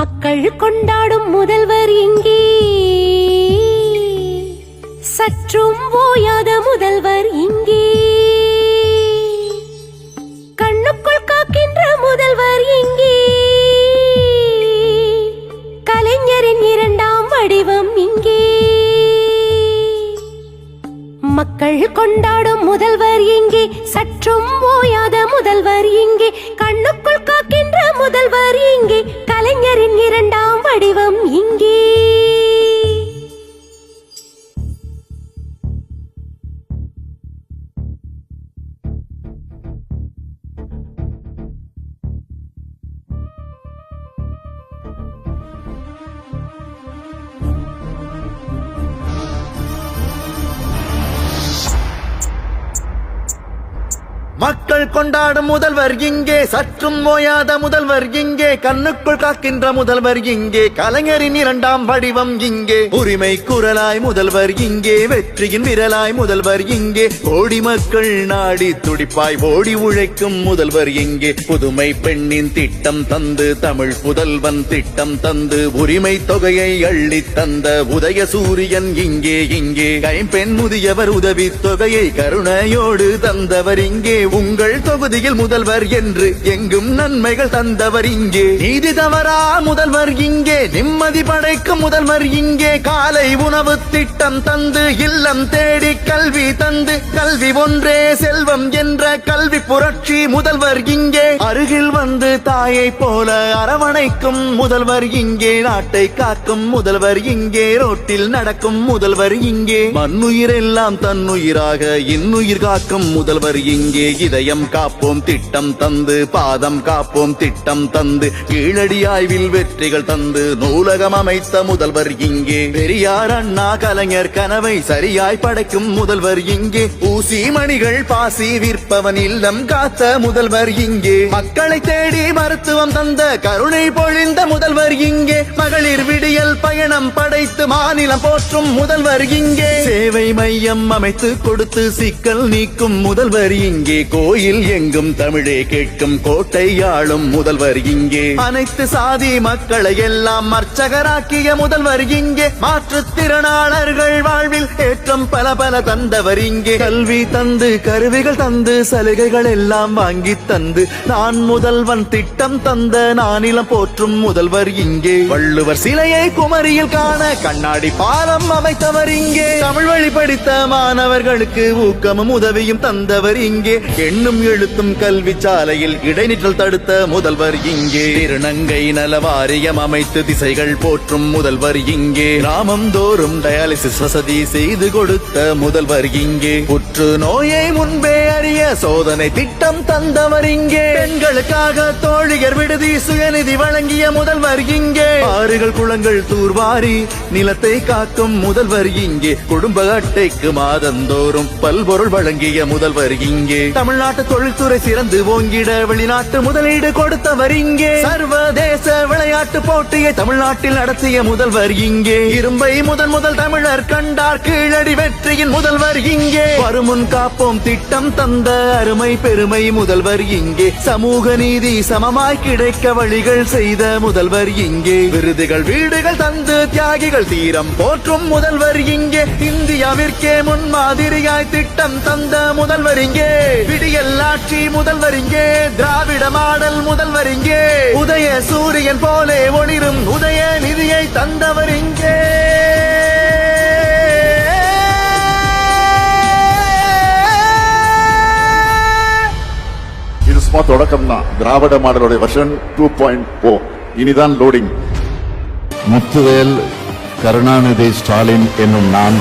மக்கள் கொண்டாடும் முதல்வர் இங்கே. சற்றும் ஓயாத முதல்வர் இங்கே. கண்ணுக்குள் காக்கின்ற முதல்வர் இங்கே. கலைஞரின் இரண்டாம் வடிவம் இங்கே. மக்கள் கொண்டாடும் முதல்வர் இங்கே. சற்றும் ஓயாத முதல்வர் இங்கே. கண்ணுக்குள் காக்கின்ற முதல்வர் இங்கே கலைஞரின் இரண்டாம் வடிவம் இங்கே. மக்கள் கொண்டாடும் முதல்வர் இங்கே சற்றும் ஓயாத முதல்வர் இங்கே கண்ணுக்குள் காக்கின்ற முதல்வர் இங்கே கலைஞரின் இரண்டாம் வடிவம் இங்கே. உரிமை குரலாய் முதல்வர் இங்கே வெற்றியின் விரலாய் முதல்வர் இங்கே. கோடி மக்கள் நாடி துடிப்பாய் ஓடி உழைக்கும் முதல்வர் இங்கே. புதுமை பெண்ணின் திட்டம் தந்து தமிழ் புதல்வன் திட்டம் தந்து உரிமை தொகையை அள்ளி தந்த உதய சூரியன் இங்கே இங்கே. கைம்பெண் முதியவர் உதவி தொகையை கருணையோடு தந்தவர் இங்கே. உங்கள் தொகுதியில் முதல்வர் என்று எங்கும் நன்மைகள் தந்தவர் இங்கே. நீதி தவறா முதல்வர் இங்கே. நிம்மதி படைக்கும் முதல்வர் இங்கே. காலை உணவு திட்டம் தந்து இல்லம் தேடி கல்வி தந்து கல்வி ஒன்றே செல்வம் என்ற கல்வி புரட்சி முதல்வர் இங்கே. அருகில் வந்து தாயை போல அரவணைக்கும் முதல்வர் இங்கே. நாட்டை காக்கும் முதல்வர் இங்கே. ரோட்டில் நடக்கும் முதல்வர் இங்கே. மண்ணுயிரெல்லாம் தன்னுயிராக இன்னுயிர் காக்கும் முதல்வர் இங்கே. இதயம் காப்போம் திட்டம் தந்து பாதம் காப்போம் திட்டம் தந்து கீழடி ஆய்வில் வெற்றிகள் தந்து நூலகம் அமைத்த முதல்வர் இங்கே. பெரியார் அண்ணா கலைஞர் கனவை சரியாய் படைக்கும் முதல்வர் இங்கே. ஊசி மணிகள் பாசி விற்பவன் இல்லம் காத்த முதல்வர் இங்கே. மக்களை தேடி மருத்துவம் தந்த கருணை பொழிந்த முதல்வர் இங்கே. மகளிர் விடியல் பயணம் படைத்து மாநிலம் போற்றும் முதல்வர் இங்கே. சேவை மையம் அமைத்து கொடுத்து சிக்கல் நீக்கும் முதல்வர் இங்கே. கோயில் எங்கும் தமிழே கேட்கும் கோட்டை ஆளும் முதல்வர் இங்கே. அனைத்து சாதி மக்களை எல்லாம் அர்ச்சகராக்கிய முதல்வர் இங்கே. மாற்றுத்திறனாளர்கள் வாழ்வில் ஏற்றம் பல பல தந்தவர் இங்கே. கல்வி தந்து கருவிகள் தந்து சலுகைகள் எல்லாம் வாங்கி தந்து. நான் முதல்வன் திட்டம் தந்த நானிலம் போற்றும் முதல்வர் இங்கே. வள்ளுவர் சிலையை குமரியில் காண கண்ணாடி பாலம் அமைத்தவர் இங்கே. தமிழ் வழி படித்த மாணவர்களுக்கு ஊக்கமும் உதவியும் தந்தவர் இங்கே. எண்ணும் எழுத்தும் கல்வி சாலையில் இடைநிற்றல் தடுத்த முதல்வர் இங்கே. திருநங்கை நல வாரியம் அமைத்து திசைகள் போற்றும் முதல்வர் இங்கே. கிராமம் தோறும் டயாலிசிஸ் வசதி செய்து கொடுத்த முதல்வர் இங்கே. புற்று நோயை முன்பே அறிய சோதனை திட்டம் தந்தவர் இங்கே. பெண்களுக்காக தோழியர் விடுதி சுயநிதி வழங்கிய முதல்வர் இங்கே. ஆறுகள் குளங்கள் தூர்வாரி நிலத்தை காக்கும் முதல்வர் இங்கே. குடும்ப அட்டைக்கு மாதந்தோறும் பல்பொருள் வழங்கிய முதல்வர் இங்கே. தமிழ்நாட்டு தொழில்துறை சிறந்து ஓங்கிட வெளிநாட்டு முதலீடு கொடுத்தவர் இங்கே. சர்வதேச விளையாட்டு போட்டியை தமிழ்நாட்டில் நடத்திய முதல்வர் இங்கே. இரும்பை முதன் முதல் தமிழர் கண்டார் கீழடி வெற்றியின் முதல்வர் இங்கே. வருமுன் காப்போம் திட்டம் தந்த அருமை பெருமை முதல்வர் இங்கே. சமூக நீதி சமமாய் கிடைக்க வழிகள் செய்த முதல்வர் இங்கே. விருதுகள் வீடுகள் தந்து தியாகிகள் தீரம் போற்றும் முதல்வர் இங்கே. இந்தியாவிற்கே முன்மாதிரியாய் திட்டம் தந்த முதல்வர் இங்கே. விடியல் ஆட்சி முதல்வர் இங்கே திராவிட மாடல் முதல்வர் இங்கே உதய சூரியன் போலே ஒளிரும் உதய நிதியை தந்தவர் இங்கே இது சும்மா தொடக்கம் தான் திராவிட மாடலுடைய வெர்ஷன் டூ பாயிண்ட் ஓ இனிதான் லோடிங் முத்துவேல் கருணாநிதி ஸ்டாலின் என்னும் நான்